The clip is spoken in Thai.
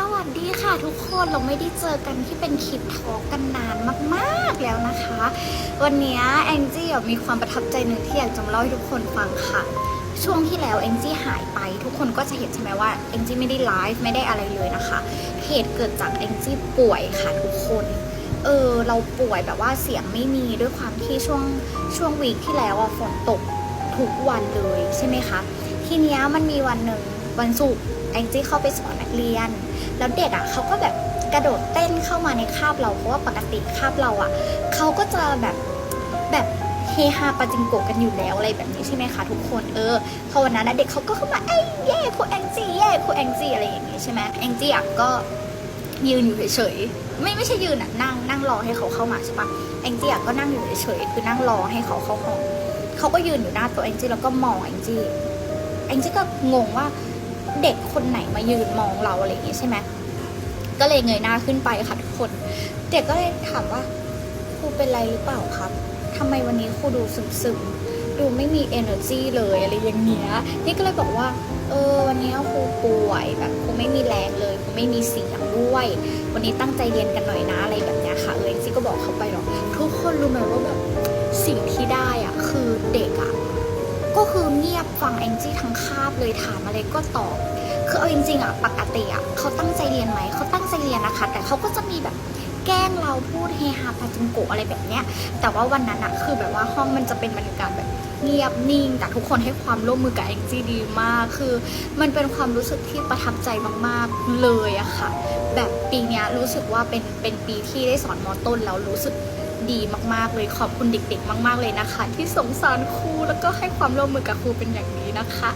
สวัสดีค่ะทุกคนเราไม่ได้เจอกันที่เป็นคลิปทอกกันนานมากๆแล้วนะคะ วันนี้แองจี้มีความประทับใจหนึ่งที่อยากจะมเล่าให้ทุกคนฟังค่ะ ช่วงที่แล้วแองจี้หายไปทุกคนก็จะเห็นใช่ไหมว่าแองจี้ไม่ได้ไลฟ์ไม่ได้อะไรเลยนะคะเหตุเกิดจากแองจี้ป่วยค่ะทุกคนเออเราป่วยแบบว่าเสียงไม่มีด้วยความที่ช่วงช่วงวีคที่แล้วอะฝนตกทุกวันเลยใช่ไหมคะทีนี้มันมีวันหนึ่งวันศุกร์ งจี้เข้าไปสอนนักเรียน แล้วเด็กอะเขาก็แบบกระโดดเต้นเข้ามาในคาบเราเพราะว่าปกติคาบเราอะเขาก็จะแบบแบบเฮฮาปาจิงโกกันอยู่แล้วอะไรแบบนี้ใช่ไหมคะทุกคนเออพอวันนั้นเด็กเขาก็เข้ามาเอ้ยเย่ครูแองจี้เย่ครูแองจี้อะไรอย่างงี้ใช่ไหมแองจี้อะก็ยืนอยู่เฉยๆไม่ไม่ใช่ยืนอะนั่งนั่งรอให้เขาเข้ามาใช่ปะแองจี้อะก็นั่งอยู่เฉยๆคือนั่งรอให้เขาเข้าห้องเขาก็ยืนอยู่หน้าตัวแองจี้แล้วก็มองแองจี้แองจี้ก็งงว่า เด็กคนไหนมายืนมองเราอะไรอย่างงี้ใช่ไหมก็เลยเงยหน้าขึ้นไปค่ะทุกคน เด็กก็เลยถามว่าครูเป็นไรหรือเปล่าครับทำไมวันนี้ครูดูซึมๆ ดูไม่มี energy เลยอะไรอย่างเงี้ย นี่ก็เลยบอกว่า เออวันนี้ครูป่วยแบบครูไม่มีแรงเลยครูไม่มีเสียงด้วย วันนี้ตั้งใจเรียนกันหน่อยนะอะไรแบบเนี้ยค่ะเออซี่ก็บอกเขาไปหรอกทุกคน ก็คือเงียบฟังแองจี้ทั้งคาบเลยถามอะไรก็ตอบ คือเอาจริงๆอะปกติอะเขาตั้งใจเรียนไหมเขาตั้งใจเรียนนะคะ แต่เขาก็จะมีแบบแกล้งเราพูดเฮฮาปาจิงโกอะไรแบบเนี้ย แต่ว่าวันนั้นอะคือแบบว่าห้องมันจะเป็นบรรยากาศแบบเงียบนิ่ง แต่ทุกคนให้ความร่วมมือกับแองจี้ดีมาก คือมันเป็นความรู้สึกที่ประทับใจมากๆเลยอะค่ะ แบบปีเนี้ยรู้สึกว่าเป็นเป็นปีที่ได้สอนมอต้นแล้วรู้สึก ดีมากๆเลยขอบคุณเด็กๆ มาก ๆเลยนะคะ ที่สงสารครูแล้วก็ให้ความร่วมมือกับครูเป็นอย่างนี้นะคะ